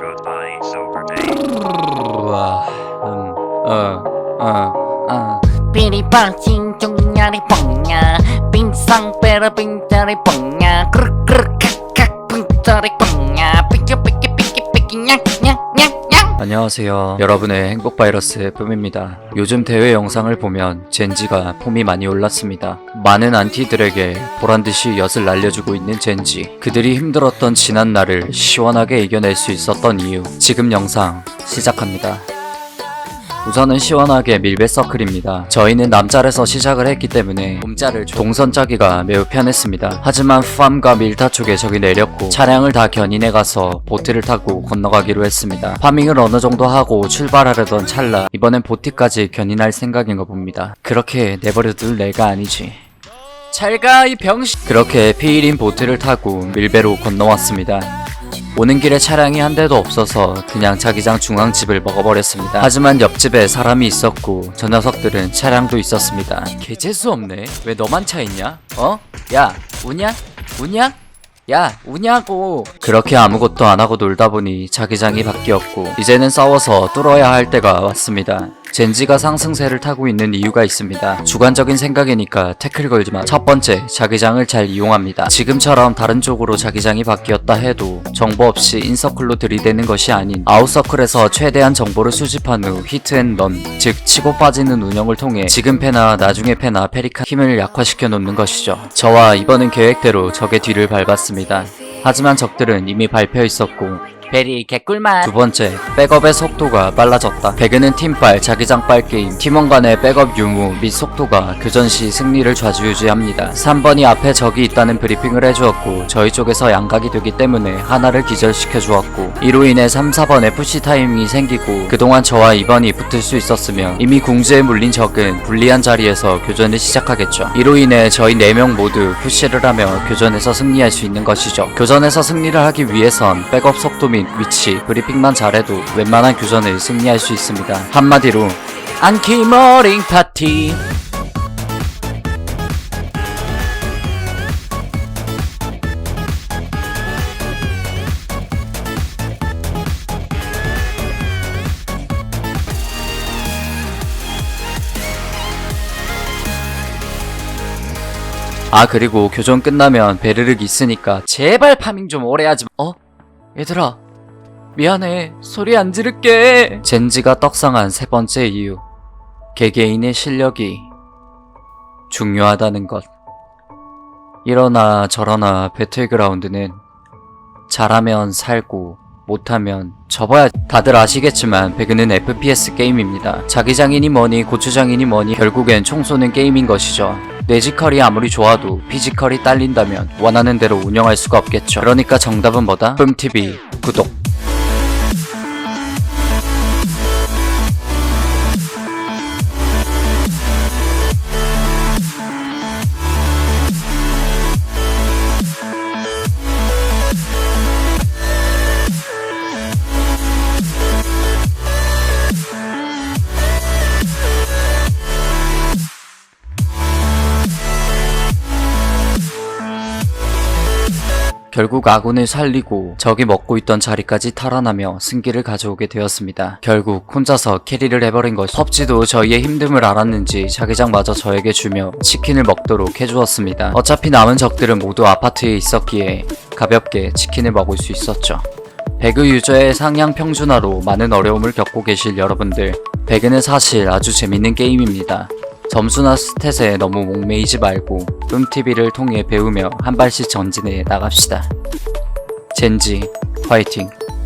Goodbye, Super Pain. 우와, 음, 어, 어, 어. 삐리빵칭 종냐리 뻥냐 빙상 빼 안녕하세요. 여러분의 행복 바이러스 뿜입니다. 요즘 대회 영상을 보면 젠지가 폼이 많이 올랐습니다. 많은 안티들에게 보란 듯이 엿을 날려주고 있는 젠지. 그들이 힘들었던 지난 날을 시원하게 이겨낼 수 있었던 이유. 지금 영상 시작합니다. 우선은 시원하게 밀배 서클입니다. 저희는 남짤에서 시작을 했기 때문에 몸짤을 동선 짜기가 매우 편했습니다. 하지만 팜과 밀타 쪽에 적이 내렸고 차량을 다 견인해 가서 보트를 타고 건너가기로 했습니다. 파밍을 어느 정도 하고 출발하려던 찰나 이번엔 보트까지 견인할 생각인가 봅니다. 그렇게 내버려 둘 내가 아니지. 잘가 이 병신 그렇게 피일인 보트를 타고 밀배로 건너왔습니다. 오는 길에 차량이 한 대도 없어서 그냥 자기장 중앙집을 먹어버렸습니다. 하지만 옆집에 사람이 있었고 저 녀석들은 차량도 있었습니다. 개 재수 없네. 왜 너만 차 있냐? 어? 야, 우냐? 우냐? 야, 우냐고. 그렇게 아무것도 안 하고 놀다 보니 자기장이 바뀌었고 이제는 싸워서 뚫어야 할 때가 왔습니다. 젠지가 상승세를 타고 있는 이유가 있습니다. 주관적인 생각이니까 태클 걸지만 첫 번째, 자기장을 잘 이용합니다. 지금처럼 다른 쪽으로 자기장이 바뀌었다 해도 정보 없이 인서클로 들이대는 것이 아닌 아웃서클에서 최대한 정보를 수집한 후 히트앤런, 즉 치고 빠지는 운영을 통해 지금 패나 나중에 패나 페리카 힘을 약화시켜 놓는 것이죠. 저와 이번은 계획대로 적의 뒤를 밟았습니다. 하지만 적들은 이미 밟혀 있었고 베리 개꿀맛 두 번째, 백업의 속도가 빨라졌다. 배그는 팀빨, 자기장빨 게임, 팀원 간의 백업 유무 및 속도가 교전 시 승리를 좌지우지합니다. 3번이 앞에 적이 있다는 브리핑을 해주었고 저희 쪽에서 양각이 되기 때문에 하나를 기절시켜 주었고 이로 인해 3, 4번의 푸시 타이밍이 생기고 그동안 저와 2번이 붙을 수 있었으며 이미 궁지에 물린 적은 불리한 자리에서 교전을 시작하겠죠. 이로 인해 저희 4명 모두 푸시를 하며 교전에서 승리할 수 있는 것이죠. 교전에서 승리를 하기 위해선 백업 속도 및 위치, 브리핑만 잘해도 웬만한 교전을 승리할 수 있습니다. 한마디로 안키머링 파티 아 그리고 교전 끝나면 베르륵 있으니까 제발 파밍 좀 오래 하지 마. 어? 얘들아 미안해. 소리 안 지를게. 젠지가 떡상한 세 번째 이유. 개개인의 실력이 중요하다는 것. 이러나 저러나 배틀그라운드는 잘하면 살고 못하면 접어야 다들 아시겠지만 배그는 FPS 게임입니다. 자기장이니 뭐니 고추장이니 뭐니 결국엔 총 쏘는 게임인 것이죠. 뇌지컬이 아무리 좋아도 피지컬이 딸린다면 원하는 대로 운영할 수가 없겠죠. 그러니까 정답은 뭐다? 뿜TV 구독 결국 아군을 살리고 적이 먹고 있던 자리까지 탈환하며 승기를 가져오게 되었습니다. 결국 혼자서 캐리를 해버린 것이 펍지도 저희의 힘듦을 알았는지 자기장마저 저에게 주며 치킨을 먹도록 해주었습니다. 어차피 남은 적들은 모두 아파트에 있었기에 가볍게 치킨을 먹을 수 있었죠. 배그 유저의 상향 평준화로 많은 어려움을 겪고 계실 여러분들 배그는 사실 아주 재밌는 게임입니다. 점수나 스탯에 너무 목매이지 말고 뿜TV를 통해 배우며 한 발씩 전진해 나갑시다. 젠지 화이팅